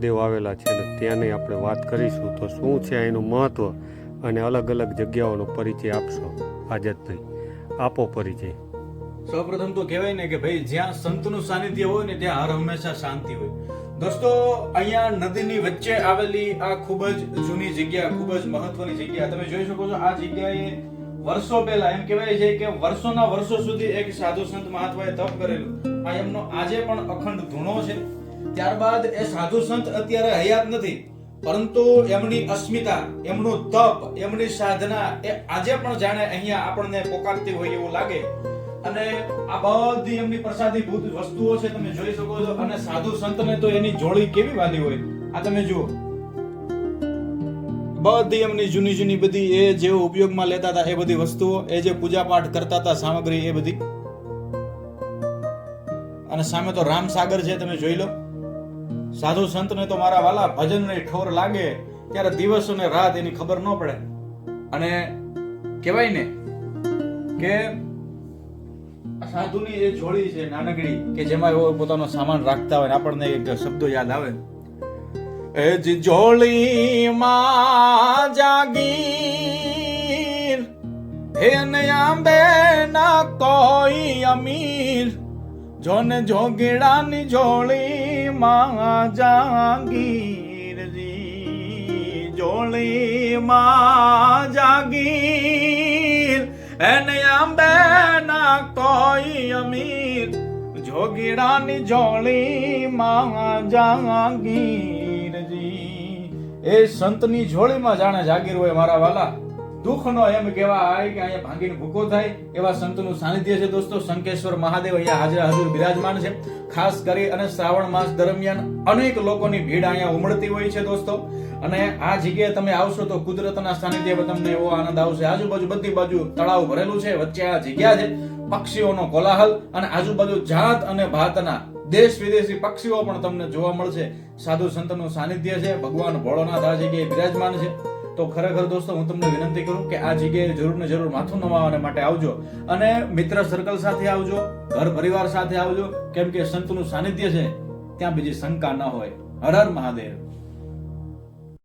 મહાદેવ આવેલા છે અને ત્યાંની આપણે વાત કરીશું તો શું છે એનું મહત્વ અને અલગ અલગ જગ્યાઓનો પરિચય આપશો? આઝાદભાઈ આપો પરિચય. સૌપ્રથમ તો કહેવાય ને કે ભાઈ, જ્યાં સંતનું સાનિધ્ય હોય ને ત્યાં હર હંમેશા શાંતિ હોય. દોસ્તો, અહીંયા નદીની વચ્ચે આવેલી આ ખૂબ જ જૂની જગ્યા, ખૂબ જ મહત્વની જગ્યા. તમે જોઈ શકો છો, આ જગ્યાએ વર્ષો પહેલા એમ કહેવાય છે કે વર્ષોના વર્ષો સુધી એક સાધુ સંત મહાત્માએ તપ કરેલું. આ એમનો આજે પણ અખંડ ધૂણો છે. ત્યારબાદ એ સાધુ સંત અત્યારે હયાત નથી, પરંતુ એમની અસ્મિતા, એમનું તપ, એમની સાધના એ આજે પણ જાણે અહીંયા આપણને પોકારતી હોય એવું લાગે. અને આ બધી એમની પ્રસાદી ભૂત વસ્તુઓ છે, તમે જોઈ શકો છો. અને સાધુ સંતને તો એની જોડી કેવી વાલી હોય? આ તમે જુઓ. બધી એમની જૂની જૂની બધી એ જે ઉપયોગમાં લેતા હતા એ બધી વસ્તુઓ, એ જે પૂજા પાઠ કરતા હતા સામગ્રી એ બધી. અને સામે તો રામસાગર છે, તમે જોઈ લો. સાધુ સંતને તો મારા વાલા ભજનની ઠોર લાગે, ત્યારે દિવસ અને રાત એની ખબર ન પડે. અને કહેવાય ને કે સાધુની જે જોડી છે નાનકડી, કે જેમાં એવો પોતાનો સામાન રાખતા હોય આપણને એક શબ્દો યાદ આવે. એ જ જોડીમાં જાગીર હે આંબે ના કોઈ અમીર. જોને જોગીડાની જોડીમાં જાગીરજી જોડીમાં જાગીર એને આંબે ના કોઈ અમીર જોગીડાની જોડીમાં જાગીરજી એ સંતની જોળીમાં જાણે જાગીર હોય મારા વાલા દુઃખનો એમ કહેવા આવે કે અહીંયા ભાંગીને ભૂકો થાય, એવા સંતનું સાનિધ્ય છે દોસ્તો. શંકેશ્વર મહાદેવ અહીંયા હાજર હાજર બિરાજમાન છે. ખાસ કરી અને શ્રાવણ માસ દરમિયાન અનેક લોકોની ભીડ અહીંયા ઉમળતી હોય છે દોસ્તો. અને આ જગ્યાએ તમે આવશો તો કુદરતના સાનિધ્યમાં તમને એવો આનંદ આવશે. આજુબાજુ બધી બાજુ તળાવ ભરેલું છે, વચ્ચે આ જગ્યા છે. પક્ષીઓનો કોલાહલ અને આજુબાજુ જાત અને ભાતના દેશ વિદેશી પક્ષીઓ પણ તમને જોવા મળશે. સાધુ સંતનું સાનિધ્ય છે, ભગવાન ભોળોનાથ આ જગ્યાએ બિરાજમાન છે. તો ખરેખર દોસ્તો, હું તમને વિનંતી કરું કે આ જગ્યાએ જરૂર ને જરૂર માથું નમાવાને માટે આવજો અને મિત્ર સર્કલ સાથે આવજો, ઘર પરિવાર સાથે આવજો. કેમ કે સંતનું સાનિધ્ય છે, ત્યાં બીજી શંકા ન હોય. હર હર મહાદેવ.